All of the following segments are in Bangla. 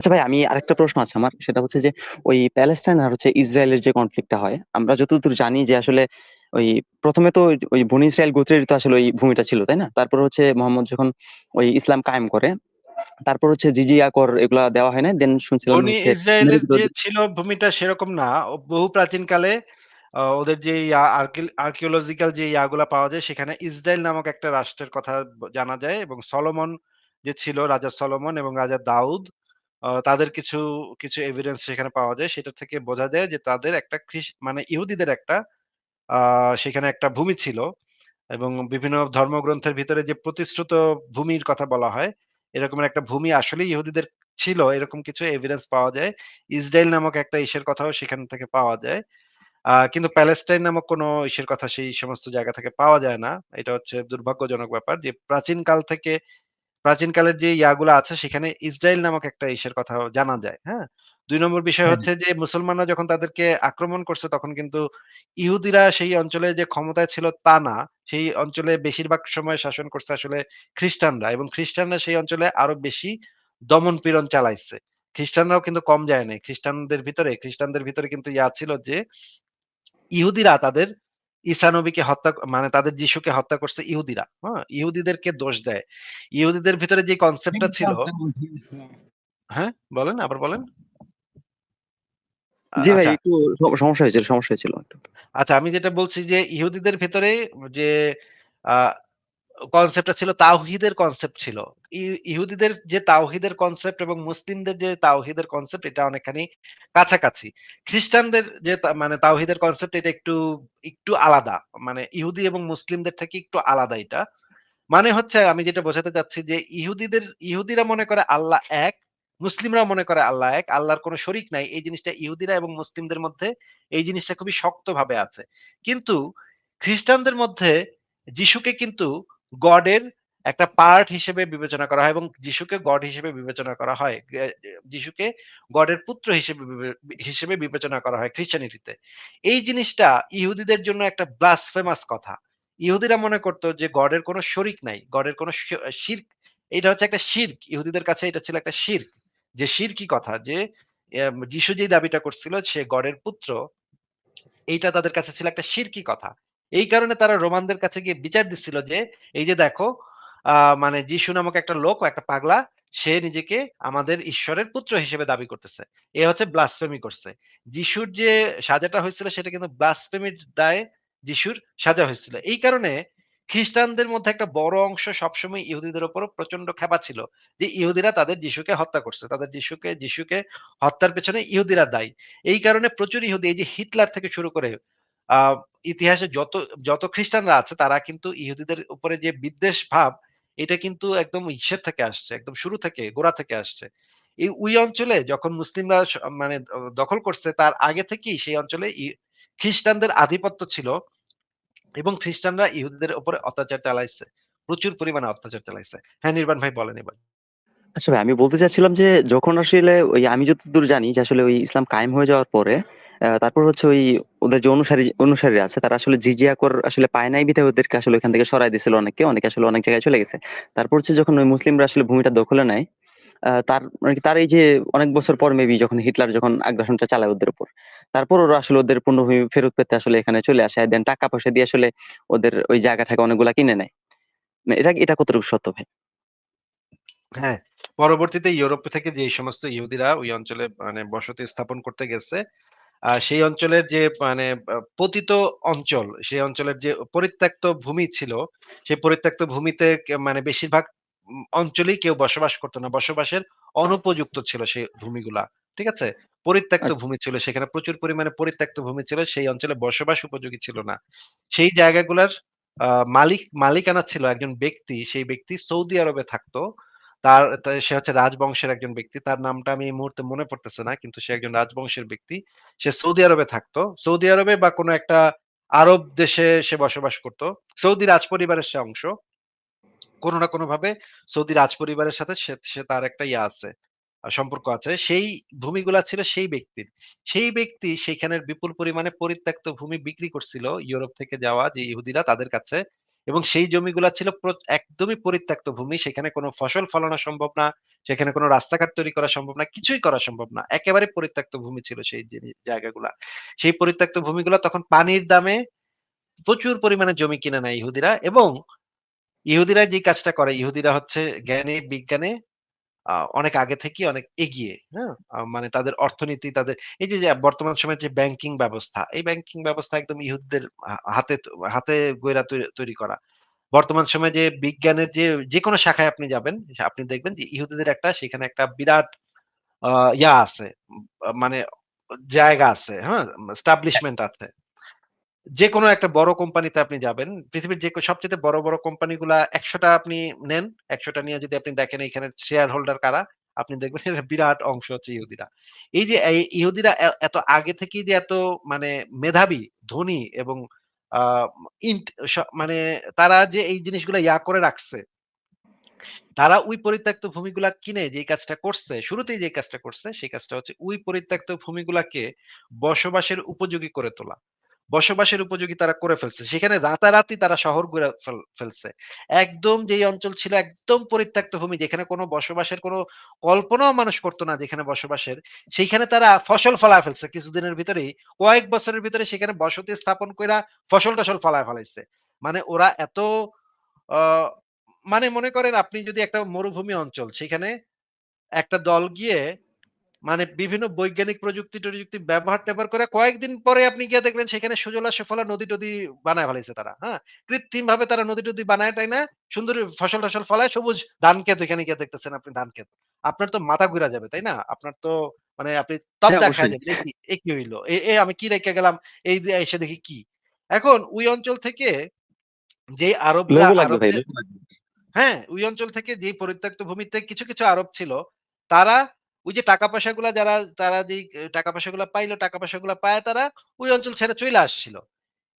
আচ্ছা ভাই আমি আরেকটা প্রশ্ন আছে আমার। সেটা হচ্ছে যে ওই প্যালেস্টাইন আর হচ্ছে ইসরায়েলের যে কনফ্লিক্টটা হয়, আমরা যতদূর জানি যে আসলে ওই প্রথমে তো ওই বনী ইসরাইল গোত্রেরই তো আসলে ওই ভূমিটা ছিল, তাই না? তারপর হচ্ছে মোহাম্মদ যখন ওই ইসলাম কায়েম করে, তারপর হচ্ছে জিজিয়া কর এগুলা দেওয়া হয় না দেন শুনছিলাম বনী হচ্ছে ইসরায়েলের যে ছিল ভূমিটা সেরকম না। বহু প্রাচীনকালে আ ওদের যে ইয়া আর্কিওলজিক্যাল যে ইয়াগুলা পাওয়া যায় সেখানে ইসরায়েল নামক একটা রাষ্ট্রের কথা জানা যায় এবং সলোমন যে ছিল রাজা সলোমন এবং রাজা দাউদ তাদের কিছু, কিছু এভিডেন্স সেখানে পাওয়া যায়। সেটা থেকে বোঝা যায় যে তাদের একটা মানে ইহুদিদের একটা সেখানে একটা ভূমি ছিল এবং বিভিন্ন ধর্মগ্রন্থের ভিতরে যে প্রতিশ্রুত ভূমির কথা বলা হয়, এরকমের একটা ভূমি আসলেই ইহুদিদের ছিল এরকম কিছু এভিডেন্স পাওয়া যায়। ইসরায়েল নামক একটা ইসের কথাও সেখান থেকে পাওয়া যায়। কিন্তু প্যালেস্টাইন নামক কোনো ইসের কথা সেই সমস্ত জায়গা থেকে পাওয়া যায় না। এটা হচ্ছে দুর্ভাগ্যজনক ব্যাপার যে প্রাচীনকাল থেকে প্রাচীনকালের যে ইয়াগুলা আছে সেখানে ইসরায়েল নামক একটা ইসের কথা জানা যায়। হ্যাঁ? দুই নম্বর বিষয় হচ্ছে যে মুসলমানরা যখন তাদেরকে আক্রমণ করছে তখন কিন্তু ইহুদিরা সেই অঞ্চলে যে ক্ষমতায় ছিল তা না। সেই অঞ্চলে বেশিরভাগ সময় শাসন করছে আসলে খ্রিস্টানরা এবং খ্রিস্টানরা সেই অঞ্চলে আরও বেশি দমন-পীড়ন চালাইছে। খ্রিস্টানরাও কিন্তু কম যায় নাই। খ্রিস্টানদের ভিতরে খ্রিস্টানদের ভিতরে কিন্তু ইয়া ছিল যে ইহুদিরা তাদের ঈসা নবীকে হত্যা মানে তাদের যিশুকে হত্যা করছে ইহুদিরা। হ্যাঁ? ইহুদিদেরকে দোষ দেয়। ইহুদিদের ভিতরে যে কনসেপ্টটা ছিল হ্যাঁ? বলেন, আবার বলেন। জি ভাই আচ্ছা। একটু সমস্যা হয়েছিল, সমস্যা হয়েছিল আচ্ছা আমি যেটা বলছি যে ইহুদিদের ভিতরে যে কনসেপ্টটা ছিল তাওহিদের কনসেপ্ট ছিল। ইহুদিদের যে তাওহিদের কনসেপ্ট এবং মুসলিমদের যে তাওহীদের কনসেপ্ট এটা অনেকখানি কাছাকাছি। খ্রিস্টানদের যে মানে তাওহীদের কনসেপ্ট এটা একটু, একটু আলাদা। মানে ইহুদি এবং মুসলিমদের থেকে একটু আলাদা এটা। মানে হচ্ছে আমি যেটা বোঝাতে চাচ্ছি যে ইহুদিদের ইহুদিরা মনে করে আল্লাহ এক, মুসলিমরা মনে করে আল্লাহ এক। আল্লাহর কোন শরিক নাই। এই জিনিসটা ইহুদিরা এবং মুসলিমদের মধ্যে এই জিনিসটা খুবই শক্তভাবে আছে। কিন্তু খ্রিস্টানদের মধ্যে যিশুকে কিন্তু গডের একটা পার্ট হিসেবে বিবেচনা করা হয় এবং যিশুকে গড হিসেবে বিবেচনা করা হয়। যিশুকে গডের পুত্র হিসেবে হিসেবে বিবেচনা করা হয় খ্রিশ্চানিটিতে। এই জিনিসটা ইহুদিদের জন্য একটা ব্লাসফেমাস কথা। ইহুদিরা মনে করত যে গডের কোন শরিক নাই। গডের কোন শিরক এটা হচ্ছে একটা শিরক। ইহুদিদের কাছে এটা ছিল একটা শিরক। যে শিরকি কথা যে যিশু যেই দাবিটা করছিল, সে গডের পুত্র, এইটা তাদের কাছে ছিল একটা শিরকি কথা। এই কারণে তারা রোমানদের কাছে গিয়ে বিচার দিচ্ছিল যে, এই যে দেখো মানে যিশু নামক একটা লোক, একটা পাগলা সে নিজেকে আমাদের ঈশ্বরের পুত্র হিসেবে দাবি করতেছে। এ হচ্ছে ব্লাসফেমি করছে। যিশুর যে সাজাটা হয়েছিল সেটা কিন্তু ব্লাসফেমির দায়ে যিশুর সাজা হয়েছিল। এই কারণে খ্রিস্টানদের মধ্যে একটা বড় অংশ সবসময় ইহুদিদের উপর প্রচণ্ড ক্ষেপা ছিল। যে ইহুদিরা তাদের যিশুকে হত্যা করছে। তাদের যিশুকে যিশুকে হত্যার পেছনে ইহুদিরা দায়ী। এই কারণে প্রচুর ইহুদি এই যে হিটলার থেকে শুরু করে ইতিহাসে যত, যত খ্রিস্টানরা আছে তারা কিন্তু ইহুদিদের উপরে যে বিদ্বেষ ভাব এটা কিন্তু একদম ইসের থেকে আসছে। একদম শুরু থেকে গোড়া থেকে আসছে। এই ওই অঞ্চলে যখন মুসলিমরা মানে দখল করছে তার আগে থেকেই সেই অঞ্চলে খ্রিস্টানদের আধিপত্য ছিল এবং খ্রিস্টানরা ইহুদিদের উপরে অত্যাচার চালাইছে। প্রচুর পরিমাণে অত্যাচার চালাইছে। হ্যাঁ, নির্বাণ ভাই বলেন এবার। আচ্ছা ভাই আমি বলতে চাচ্ছিলাম যে যখন আসলে ওই আমি যতদূর জানি যে আসলে ওই ইসলাম কায়েম হয়ে যাওয়ার পরে তারপর হচ্ছে ওই ওদের যে অনুসারী অনুসারীরা আছে তারা আসলে জিজিয়া কর আসলে পায় নাই বিধায় ওদেরকে আসলে ওখান থেকে সরাই দিয়েছিল অনেককে। অনেকে আসলে অনেক জায়গায় চলে গেছে। তারপর হচ্ছে যখন ওই মুসলিমরা আসলে ভূমিটা দখলে নেয়, তার মানে তার এই যে অনেক বছর পর মেবি যখন হিটলার যখন আগ্রাসনটা চালায় ওদের উপর। তারপর ওরা আসলে ওদের পূর্ণভূমি ফেরত পেতে আসলে এখানে চলে আসে। দেন টাকা পয়সা দিয়ে আসলে ওদের ওই জায়গা-ঠাগা অনেকগুলা কিনে নেয়। মানে এটা এটা কতটুকু সত্য ভাই? হ্যাঁ, পরবর্তীতে ইউরোপ থেকে যেই সমস্ত ইহুদিরা ওই অঞ্চলে মানে বসতি স্থাপন করতে গেছে, সেই অঞ্চলের যে মানে পতিত অঞ্চল, সেই অঞ্চলের যে পরিত্যক্ত ভূমি ছিল, সেই পরিত্যক্ত ভূমিতে মানে বেশিরভাগ অঞ্চলেই কেউ বসবাস করত না। বসবাসের অনুপযুক্ত ছিল সেই ভূমিগুলা। ঠিক আছে? পরিত্যক্ত আচ্ছা। ভূমি ছিল। সেখানে প্রচুর পরিমাণে পরিত্যক্ত ভূমি ছিল। সেই অঞ্চলে বসবাস উপযোগী ছিল না। সেই জায়গাগুলার মালিক মালিকানা ছিল একজন ব্যক্তি, সেই ব্যক্তি সৌদি আরবে থাকতো। তার সে হচ্ছে রাজবংশের একজন ব্যক্তি। তার নামটা আমি এই মুহূর্তে মনে পড়তেছে না। কিন্তু সে একজন রাজবংশের ব্যক্তি। সে সৌদি আরবে থাকতো। সৌদি আরবে বা কোনো একটা আরব দেশে সে বসবাস করত। সৌদি রাজপরিবারের সে অংশ। কোনো না কোনোভাবে সৌদি রাজপরিবারের সাথে সে সে তার একটা ইয়ে আছে, সম্পর্ক আছে। সেই ভূমিগুলা ছিল সেই ব্যক্তির। সেই ব্যক্তি সেখানের বিপুল পরিমাণে পরিত্যক্ত ভূমি বিক্রি করছিল ইউরোপ থেকে যাওয়া যে ইহুদিরা তাদের কাছে। এবং সেই জমিগুলা ছিল একদমই পরিত্যক্ত ভূমি। সেখানে কোনো ফসল ফলানো সম্ভব না। সেখানে কোনো রাস্তাঘাট তৈরি করা সম্ভব না। কিছুই করা সম্ভব না। একেবারে পরিত্যক্ত ভূমি ছিল সেই জায়গাগুলা। সেই পরিত্যক্ত ভূমিগুলো তখন পানির দামে প্রচুর পরিমাণে জমি কিনে নেয় ইহুদিরা এবং ইহুদিরা যে কাজটা করে, ইহুদিরা হচ্ছে জ্ঞানে, বিজ্ঞানে অনেক আগে থেকে অনেক এগিয়ে, হ্যাঁ? মানে তাদের অর্থনীতি, তাদের এই যে, যে বর্তমান সময়ের যে ব্যাংকিং ব্যবস্থা, এই ব্যাংকিং ব্যবস্থা একদম ইহুদদের হাতে হাতে তৈ তৈরি করা। বর্তমান সময়ে যে বিজ্ঞানের যে যেকোনো শাখায় আপনি যাবেন, আপনি দেখবেন যে ইহুদিদের একটা সেখানে একটা বিরাট ইয়া আছে। মানে জায়গা আছে, হ্যাঁ? এস্টাবলিশমেন্ট আছে। যেকোনো একটা বড় কোম্পানিতে আপনি যাবেন, পৃথিবীর যে সবচাইতে বড়, বড় কোম্পানিগুলা ১০০ টা আপনি নেন। ১০০ টা নিয়ে যদি আপনি দেখেন এখানে শেয়ার হোল্ডার কারা? আপনি দেখবেন বিরাট অংশ হচ্ছে ইহুদিরা। এই যে ইহুদিরা এত আগে থেকেই যে এত মানে মেধাবী, ধনী এবং মানে তারা যে এই জিনিসগুলা ইয়া করে রাখছে তারা ওই পরিত্যক্ত ভূমিগুলা কিনে যেই কাজটা করছে, শুরুতেই যে কাজটা করছে, সেই কাজটা হচ্ছে ওই পরিত্যক্ত ভূমিগুলাকে বসবাসের উপযোগী করে তোলা। বসবাসের উপযোগী তারা করে ফেলছে। সেখানে রাতারাতি তারা শহর ঘুরে ফেলছে। একদম যেই অঞ্চল ছিল একদম পরিত্যক্ত ভূমি যেখানে কোনো বসবাসের কোনো কল্পনাও মানুষ করতো না যেখানে বসবাসের, সেইখানে তারা ফসল ফলায় ফেলছে কিছুদিনের ভিতরেই। কয়েক বছরের ভিতরে সেখানে বসতি স্থাপন কইরা ফসল-টসল ফলায় ফেলাইছে। মানে ওরা এত মানে মনে করেন আপনি যদি একটা মরুভূমি অঞ্চল সেখানে একটা দল গিয়ে মানে বিভিন্ন বৈজ্ঞানিক প্রযুক্তি-টযুক্তি ব্যবহার-ট্যাবহার করে কয়েকদিন পরে আপনি গিয়ে দেখবেন সেখানে সুজলা-সুফলা নদী-টদী বানায় ফেলাইছে তারা। হ্যাঁ? কৃত্রিমভাবে তারা নদী-টদী বানায় টাইনা সুন্দর ফসল-টসল ফলায় সবুজ ধান ক্ষেত ওইখানে গিয়ে দেখতেছেন আপনি ধান ক্ষেত। আপনার তো মাথা ঘুরা যাবে, তাই না? আপনার তো মানে আপনি হ্যাঁ, তব্দা খায়া অবশ্যই। যাবেন। এ কি হইল এ আমি কি রেখে গেলাম, এই এসে দেখি কি? এখন ওই অঞ্চল থেকে যে লাগবে। হ্যাঁ, ওই অঞ্চল থেকে যে পরিত্যক্ত ভূমিতে কিছু, কিছু আরব ছিল, তারা ওই যে টাকা পয়সাগুলা যারা তারা এ টাকা পয়সাগুলা পাইলো, টাকা পয়সাগুলা পায়া তারা ওই অঞ্চল ছেড়ে চইলা আসছিল।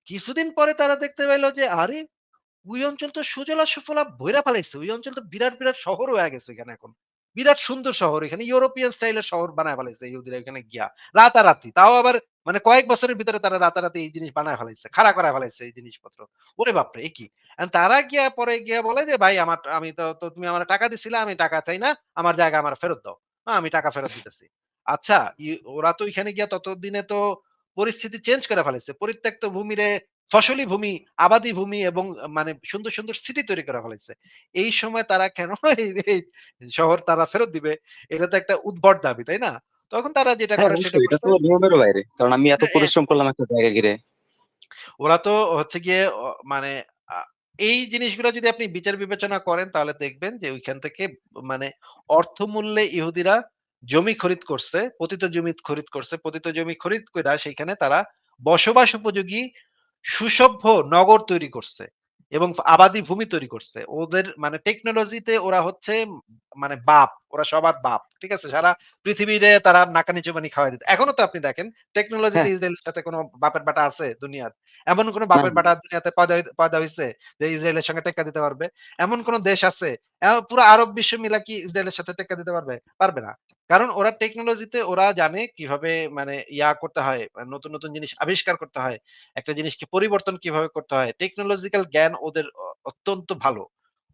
কিছুদিন পরে তারা দেখতে পাইল যে আরে! ওই অঞ্চল তো সুজলা সুফলা ভইরা ফেলাইছে। ওই অঞ্চল তো বিরাট, বিরাট শহর হয়ে গেছে এখানে এখন। বিরাট সুন্দর শহর। এখানে ইউরোপিয়ান স্টাইলের শহর বানায় ফেলাইছে ইহুদিরা এখানে গিয়া। রাতারাতি। তাও আবার মানে কয়েক বছরের ভিতরে তারা রাতারাতি এই জিনিস বানায় ফেলাইছে। খাড়া করা ফেলাইছে এই জিনিসপত্র। ওরে বাপরে! কি? তারা গিয়া পরে গিয়া বলে যে, "ভাই আমার আমি তো তুমি আমার টাকা দিছিলা, আমি টাকা চাই না। আমার জায়গা আমার ফেরত দাও। আমি টাকা ফেরত দিতেছি।" আচ্ছা, ওরা তো ওইখানে গিয়া ততদিনে তো পরিস্থিতি চেঞ্জ করে ফেলাইছে। পরিত্যক্ত ভূমিরে ফসলি ভূমি, আবাদি ভূমি এবং মানে সুন্দর, সুন্দর সিটি তৈরি করে ফেলাইছে। এই সময় তারা কেন এই শহর তারা ফেরত দিবে? এটা তো একটা উদ্ভট দাবি, তাই না? তখন তারা যেটা হ্যাঁ, করে সেটা তো নিয়মেরও বাইরে। কারণ আমি এত হ্যাঁ, পরিশ্রম করলাম একটা জায়গা ঘিরে। ওরা তো হচ্ছে গিয়ে মানে এই জিনিসগুলো যদি আপনি বিচার বিবেচনা করেন তাহলে দেখবেন যে ওইখান থেকে মানে অর্থমূল্যে ইহুদিরা জমি খরিদ করছে, পতিত জমি খরিদ করছে। পতিত জমি খরিদ করে সেইখানে তারা বসবাস উপযোগী সুসভ্য নগর তৈরি করছে এবং আবাদি ভূমি তৈরি করছে। ওদের মানে টেকনোলজিতে ওরা হচ্ছে মানে বাপ। ওরা সবার বাপ। ঠিক আছে? সারা পৃথিবীরে তারা নাকানি চুবানি খাওয়ায় দিত। এখনও তো আপনি দেখেন টেকনোলজিতে হ্যাঁ, ইসরায়েলের সাথে কোন বাপের বেটা আছে দুনিয়ার? এমন কোন বাপের। বেটা দুনিয়াতে পয়দা পয়দা হইছে যে ইসরায়েলের সঙ্গে টেক্কা দিতে পারবে? এমন কোন দেশ আছে? পুরা আরব বিশ্ব মিলা কি ইসরায়েলের সাথে টেক্কা দিতে পারবে? পারবে না। কারণ ওরা টেকনোলজিতে ওরা জানে কীভাবে মানে ইয়া করতে হয়, নতুন, নতুন জিনিস আবিষ্কার করতে হয়। একটা জিনিসকে পরিবর্তন কীভাবে করতে হয়। টেকনোলজিক্যাল জ্ঞান ওদের অত্যন্ত ভালো।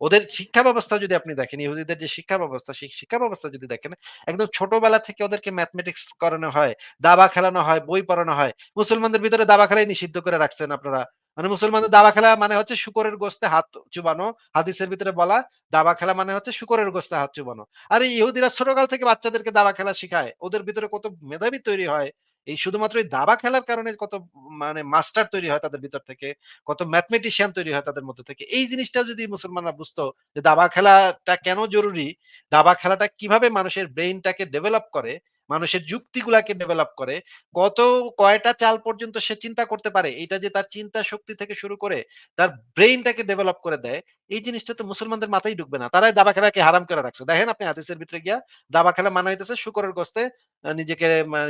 ওদের শিক্ষা ব্যবস্থা যদি আপনি দেখেন, ইহুদিদের যে শিক্ষা ব্যবস্থা, সেই শিক্ষা ব্যবস্থা যদি দেখেন, একদম ছোটবেলা থেকে ওদেরকে ম্যাথমেটিক্স করানো হয়, দাবা খেলানো হয়, বই পড়ানো হয়। মুসলমানদের ভিতরে দাবা খেলাই নিষিদ্ধ করে রাখছেন আপনারা। মানে মুসলমানদের দাবা খেলা মানে হচ্ছে শুকরের গোস্তে হাত চুবানো। হাদিসের ভিতরে বলা দাবা খেলা মানে হচ্ছে শুকরের গোস্তে হাত চুবানো। আর ইহুদিরা ছোটকাল থেকে বাচ্চাদেরকে দাবা খেলা শিখায়। ওদের ভিতরে কত মেধাবী তৈরি হয়। এই শুধুমাত্র এই দাবা খেলার কারণে কত মানে মাস্টার তৈরি হয় তাদের ভিতর থেকে। কত ম্যাথমেটিশিয়ান তৈরি হয় তাদের মধ্যে থেকে। এই জিনিসটাও যদি মুসলমানরা বুঝতো যে দাবা খেলাটা কেন জরুরি, দাবা খেলাটা কীভাবে মানুষের ব্রেইনটাকে ডেভেলপ করে, মানুষের যুক্তিগুলাকে ডেভেলপ করে, কত কয়টা চাল পর্যন্ত সে চিন্তা করতে পারে, এটা যে তার চিন্তা শক্তি থেকে শুরু করে তার ব্রেইনটাকে ডেভেলপ করে দেয়, এই জিনিসটা তো মুসলমানদের মাথায় ঢুকবে না। তারাই দাবা খেলাকে হারাম করে রাখছে। দেখেন আপনি হাদিসের ভিতরে গিয়া দাবা খেলা মানা হইতেছে শুকরের গোস্তে নিজেকে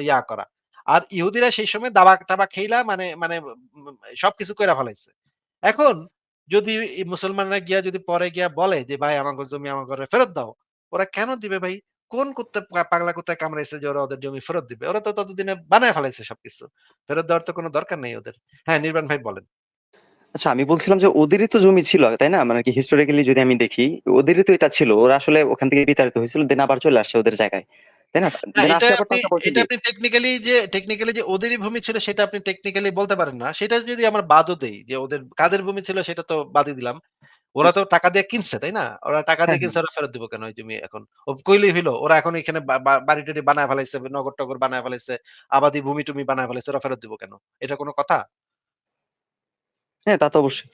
ইয়া করা। আর ইহুদিরা সেই সময় দাবা-টাবা খেইলা মানে মানে উম সবকিছু কইরা ফেলাইছে। এখন যদি মুসলমানরা গিয়া যদি পরে গিয়া বলে যে, "ভাই আমাগো জমি আমাগরে ফেরত দাও।" ওরা কেন দিবে ভাই? কোন কুত্তা পাগলা কুত্তায় কামড়াইছে যে ওরা ওদের জমি ফেরত দিবে? ওরা তো ততদিনে বানায় ফেলাইছে সবকিছু। ফেরত দেওয়ার তো কোনো দরকার নেই ওদের। হ্যাঁ, নির্বাণ ভাই বলেন। আচ্ছা আমি বলছিলাম যে ওদেরই তো জমি ছিল, তাই না? মানে কি হিস্টোরিক্যালি যদি আমি দেখি, ওদেরই তো এটা ছিল। ওরা আসলে ওখান থেকে বিতাড়িত হয়েছিল। দেন আবার চলে আসছে ওদের জায়গায়। তাই না? এটা আপনি টেকনিক্যালি যে টেকনিক্যালি যে ওদেরই ভূমি ছিল সেটা আপনি টেকনিক্যালি বলতে পারেন না। সেটা যদি আমরা বাদও দেই যে ওদের কাদের ভূমি ছিল সেটা তো বাদই দিলাম। ওরা আচ্ছা। তো টাকা দিয়ে কিনছে, তাই না? ওরা টাকা হ্যাঁ, দিয়ে হ্যাঁ। কিনছে ওরা ফেরত দিব কেন ওই জমি এখন? কইলেই হইল। ওরা এখন এখানে বা বা বাড়ি-টাড়ি বানায় ফেলাইছে, নগর-টগর বানায় ফেলাইছে, আবাদি ভূমি-টুমি বানায় ফেলাইছে, ওরা ফেরত দিব কেন? এটা কোনো কথা? হ্যাঁ, তা তো অবশ্যই।